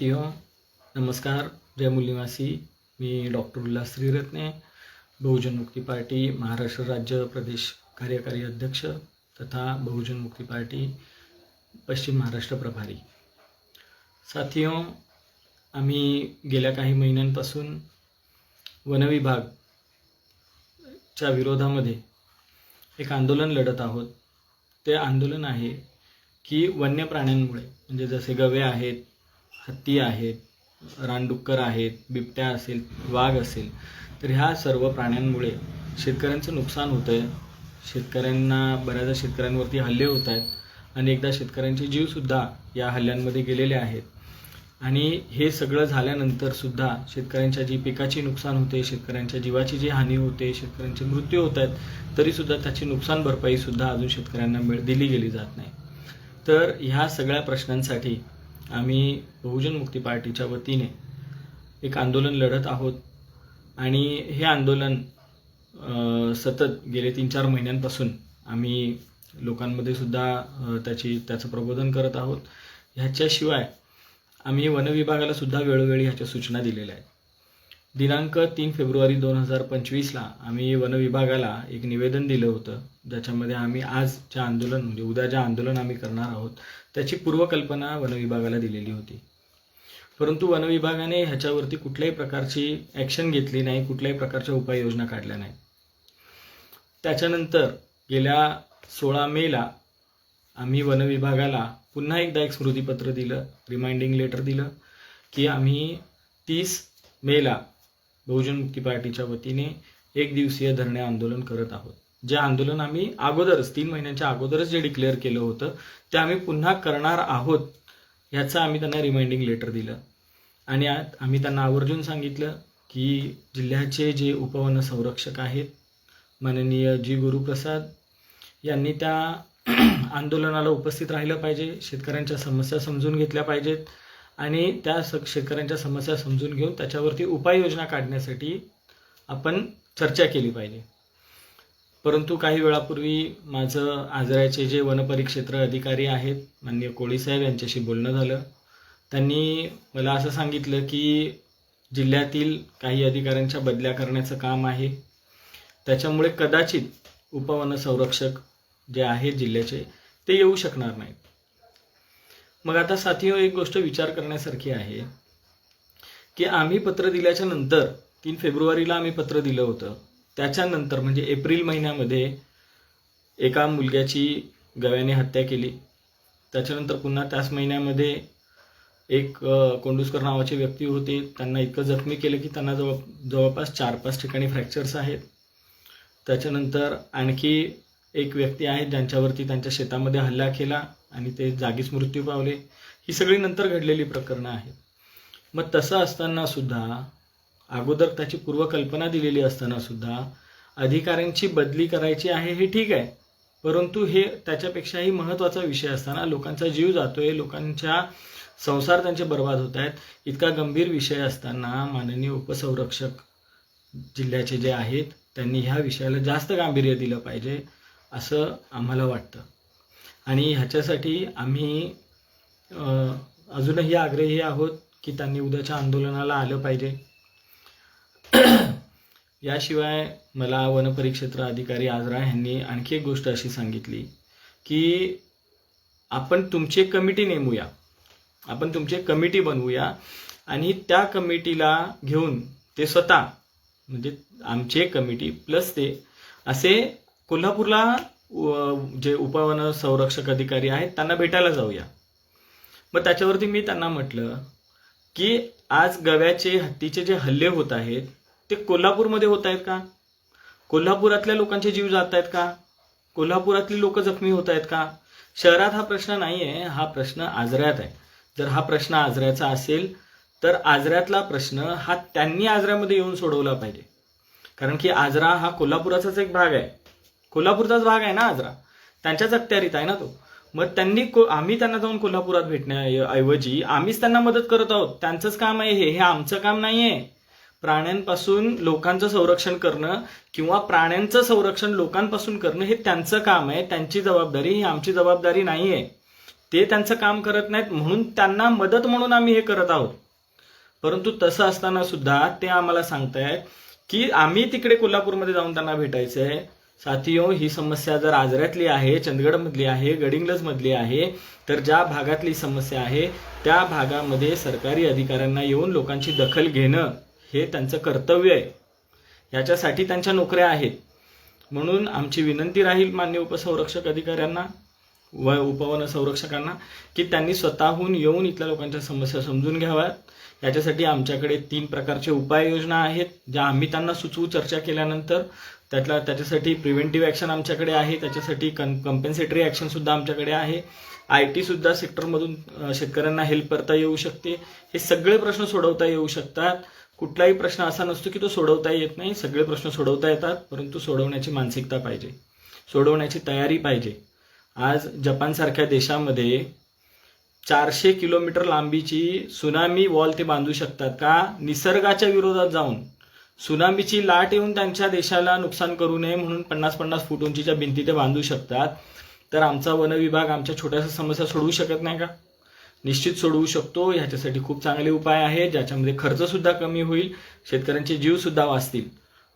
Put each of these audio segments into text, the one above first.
तियो नमस्कार. जय मुलीवासी. मी डॉक्टर उल्हास श्रीरत्ने बहुजन मुक्ती पार्टी महाराष्ट्र राज्य प्रदेश कार्यकारी अध्यक्ष तथा बहुजन मुक्ती पार्टी पश्चिम महाराष्ट्र प्रभारी. साथियो आम्ही गेल्या काही महिन्यांपासून वनविभागच्या विरोधामध्ये एक आंदोलन लढत आहोत. ते आंदोलन आहे की वन्य प्राण्यांमुळे म्हणजे जसे गवे आहेत हत्ती आहेत रानडुक्कर आहेत बिबट्या असेल वाघ असेल तर ह्या सर्व प्राण्यांमुळे शेतकऱ्यांचं नुकसान होतं आहे शेतकऱ्यांना बऱ्याचदा शेतकऱ्यांवरती हल्ले होत आहेत अनेकदा शेतकऱ्यांचे जीवसुद्धा या हल्ल्यांमध्ये गेलेले आहेत. आणि हे सगळं झाल्यानंतर सुद्धा शेतकऱ्यांच्या जी पिकाची नुकसान होते शेतकऱ्यांच्या जीवाची जी हानी होते शेतकऱ्यांचे मृत्यू होत आहेत तरीसुद्धा त्याची नुकसान भरपाईसुद्धा अजून शेतकऱ्यांना मिळ दिली गेली जात नाही. तर ह्या सगळ्या प्रश्नांसाठी आम्ही बहुजन मुक्ती पार्टीच्या वतीने एक आंदोलन लढत आहोत. आणि हे आंदोलन सतत गेले तीन चार महिन्यांपासून आम्ही लोकांमध्ये सुद्धा त्याची त्याचं प्रबोधन करत आहोत. ह्याच्याशिवाय आम्ही वनविभागाला सुद्धा वेळोवेळी ह्याच्या सूचना दिलेल्या आहेत. दिनांक तीन फेब्रुवारी दोन हजार पंचवीसला आम्ही वनविभागाला एक निवेदन दिलं होतं. ज्याच्यामध्ये आम्ही आज जे आंदोलन म्हणजे उद्या जे आंदोलन आम्ही करणार आहोत त्याची पूर्वकल्पना वनविभागाला दिलेली होती. परंतु वनविभागाने ह्याच्यावरती कुठल्याही प्रकारची ॲक्शन घेतली नाही कुठल्याही प्रकारच्या उपाययोजना काढल्या नाही. त्याच्यानंतर गेल्या सोळा मेला आम्ही वनविभागाला पुन्हा एकदा एक स्मृतीपत्र दिलं रिमाइंडिंग लेटर दिलं की आम्ही तीस मेला बहुजन मुक्ती पार्टीच्या वतीने एक दिवसीय धरणे आंदोलन करत आहोत. जे आंदोलन आम्ही अगोदरच तीन महिन्यांच्या अगोदरच जे डिक्लेअर केलं होतं ते आम्ही पुन्हा करणार आहोत ह्याचं आम्ही त्यांना रिमाइंडिंग लेटर दिलं. आणि आत आम्ही त्यांना आवर्जून सांगितलं की जिल्ह्याचे जे उपवन संरक्षक आहेत माननीय जी गुरुप्रसाद यांनी त्या आंदोलनाला उपस्थित राहिलं पाहिजे शेतकऱ्यांच्या समस्या समजून घेतल्या पाहिजेत. आणि त्या स शेतकऱ्यांच्या समस्या समजून घेऊन त्याच्यावरती उपाययोजना काढण्यासाठी आपण चर्चा केली पाहिजे. परंतु काही वेळापूर्वी माझं आजऱ्याचे जे वनपरिक्षेत्र अधिकारी आहेत माननीय कोळीसाहेब यांच्याशी बोलणं झालं. त्यांनी मला असं सांगितलं की जिल्ह्यातील काही अधिकाऱ्यांच्या बदल्या करण्याचं काम आहे. त्याच्यामुळे कदाचित उपवन संरक्षक जे आहेत जिल्ह्याचे ते येऊ शकणार नाहीत. मग आता साथी एक गोष्ट विचार करण्यासारखी आहे की आम्ही पत्र दिल्याच्या नंतर तीन फेब्रुवारीला आम्ही पत्र दिलं होतं. त्याच्यानंतर म्हणजे एप्रिल महिन्यामध्ये एका मुलग्याची गव्याने हत्या केली. त्याच्यानंतर पुन्हा त्याच महिन्यामध्ये एक कोंडुसकर कोंडुस्कर नावाचे व्यक्ती होते. त्यांना इतकं जखमी केलं की त्यांना जवळ जवळपास चार पाच ठिकाणी फ्रॅक्चर्स आहेत. त्याच्यानंतर आणखी एक व्यक्ती आहे ज्यांच्यावरती त्यांच्या शेतामध्ये हल्ला केला आणि ते जागीच मृत्यू पावले. ही सगळी नंतर घडलेली प्रकरणं आहेत. मग तसं असताना सुद्धा अगोदर त्याची पूर्वकल्पना दिलेली असताना सुद्धा अधिकाऱ्यांची बदली करायची आहे हे ठीक आहे. परंतु हे त्याच्यापेक्षाही महत्त्वाचा विषय असताना लोकांचा जीव जातोय लोकांच्या संसार त्यांचे बर्बाद होत आहेत. इतका गंभीर विषय असताना माननीय उपसंरक्षक जिल्ह्याचे जे आहेत त्यांनी ह्या विषयाला जास्त गांभीर्य दिलं पाहिजे. असं आम्हाला वाटतं. आणि ह्याच्यासाठी आम्ही अजूनही आग्रही आहोत की त्यांनी उद्याच्या आंदोलनाला आलं पाहिजे. याशिवाय मला वनपरिक्षेत्र अधिकारी आजरा यांनी आणखी एक गोष्ट अशी सांगितली की आपण तुमची एक कमिटी नेमूया. आपण तुमची एक कमिटी बनवूया आणि त्या कमिटीला घेऊन ते स्वतः म्हणजे आमची एक कमिटी प्लस ते असे कोल्हापूरला जे उपवन संरक्षक अधिकारी आहेत त्यांना भेटायला जाऊया. मग त्याच्यावरती मी त्यांना म्हटलं की आज गव्याचे हत्तीचे जे हल्ले होत आहेत ते कोल्हापूरमध्ये होत आहेत का? कोल्हापुरातल्या लोकांचे जीव जात आहेत का? कोल्हापुरातली लोक जखमी होत आहेत का? शहरात हा प्रश्न नाही आहे हा प्रश्न आजऱ्यात आहे. जर हा प्रश्न आजऱ्याचा असेल तर आजऱ्यातला प्रश्न हा त्यांनी आजऱ्यामध्ये येऊन सोडवला पाहिजे. कारण की आजरा हा कोल्हापुराचाच एक भाग आहे. कोल्हापूरचाच भाग आहे ना आजरा. त्यांच्याच अखत्यारीत आहे ना तो. मग त्यांनी को आम्ही त्यांना जाऊन कोल्हापुरात भेटण्याऐवजी आम्हीच त्यांना मदत करत आहोत. त्यांचंच काम आहे हे. हे आमचं काम नाही आहे प्राण्यांपासून लोकांचं संरक्षण करणं किंवा प्राण्यांचं संरक्षण लोकांपासून करणं हे त्यांचं काम आहे. त्यांची जबाबदारी ही आमची जबाबदारी नाही आहे ते त्यांचं काम करत नाहीत. म्हणून त्यांना मदत म्हणून आम्ही हे करत आहोत. परंतु तसं असताना सुद्धा ते आम्हाला सांगतायत की आम्ही तिकडे कोल्हापूरमध्ये जाऊन त्यांना भेटायचं आहे साथियो ही समस्या जर आजऱ्यातली आहे चंदगडमधली आहे गडिंग्लजमधली आहे तर ज्या भागातली समस्या आहे त्या भागामध्ये सरकारी अधिकाऱ्यांना येऊन लोकांची दखल घेणं हे त्यांचं कर्तव्य आहे. याच्यासाठी त्यांच्या नोकऱ्या आहेत. म्हणून आमची विनंती राहील मान्य उपसंरक्षक अधिकाऱ्यांना. व उपवन संरक्षकांना की त्यांनी स्वतःहून येऊन इथल्या लोकांच्या समस्या समजून घ्याव्यात. याच्यासाठी आमच्याकडे तीन प्रकारचे उपाययोजना आहेत ज्या आम्ही त्यांना सुचवू चर्चा केल्यानंतर त्यातला त्याच्यासाठी प्रिव्हेंटिव्ह ॲक्शन आमच्याकडे आहे त्याच्यासाठी कन कम्पेन्सेटरी ॲक्शनसुद्धा आमच्याकडे आहे. आय टीसुद्धा सेक्टरमधून शेतकऱ्यांना हेल्प करता येऊ शकते. हे सगळे प्रश्न सोडवता येऊ शकतात. कुठलाही प्रश्न असा नसतो की तो सोडवता येत नाही. सगळे प्रश्न सोडवता येतात परंतु सोडवण्याची मानसिकता पाहिजे. सोडवण्याची तयारी पाहिजे. आज जपानसारख्या देशामध्ये चारशे किलोमीटर लांबीची सुनामी वॉल ते बांधू शकतात का? निसर्गाच्या विरोधात जाऊन सुनामीची लाट येऊन त्यांच्या देशाला नुकसान करू नये म्हणून पन्नास पन्नास फूट उंचीच्या भिंती ते बांधू शकतात. तर आमचा वन विभाग आमच्या छोट्याशा समस्या सोडवू शकत नाही का? निश्चित सोडवू शकतो. ह्याच्यासाठी खूप चांगले उपाय आहेत ज्याच्यामध्ये खर्चसुद्धा कमी होईल शेतकऱ्यांचे जीवसुद्धा वाचतील.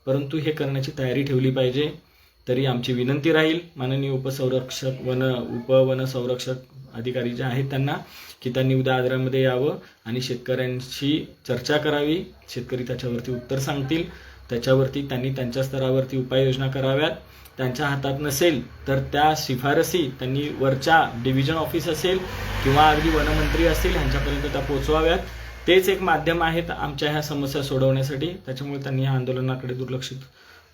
परंतु हे करण्याची तयारी ठेवली पाहिजे. तरी आमची विनंती राहील. माननीय उपसंरक्षक वन उपवन संरक्षक अधिकारी जे आहेत त्यांना की त्यांनी उद्या आदरामध्ये यावं आणि शेतकऱ्यांशी चर्चा करावी. शेतकरी त्याच्यावरती उत्तर सांगतील. त्याच्यावरती त्यांनी त्यांच्या स्तरावरती उपाययोजना कराव्यात. त्यांच्या हातात नसेल तर त्या शिफारसी त्यांनी वरच्या डिव्हिजन ऑफिस असेल किंवा अगदी वनमंत्री असतील ह्यांच्यापर्यंत त्या पोचवाव्यात तेच एक माध्यम आहेत आमच्या ह्या समस्या सोडवण्यासाठी. त्याच्यामुळे त्यांनी या आंदोलनाकडे दुर्लक्षित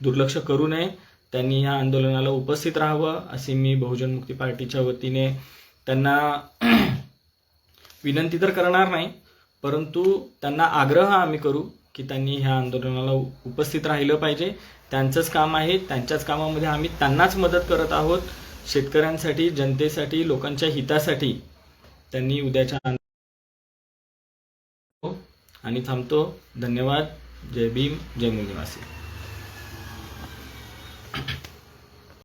दुर्लक्ष करू नये. त्यांनी ह्या आंदोलनाला उपस्थित राहावं अशी मी बहुजन मुक्ती पार्टीच्या वतीने त्यांना विनंती तर करणार नाही परंतु त्यांना आग्रह आम्ही करू की त्यांनी ह्या आंदोलनाला उपस्थित राहिलं पाहिजे. त्यांचंच काम आहे त्यांच्याच कामामध्ये आम्ही त्यांनाच मदत करत आहोत. शेतकऱ्यांसाठी जनतेसाठी लोकांच्या हितासाठी त्यांनी उद्याच्या आणि थांबतो. धन्यवाद. जय भीम. जय मूल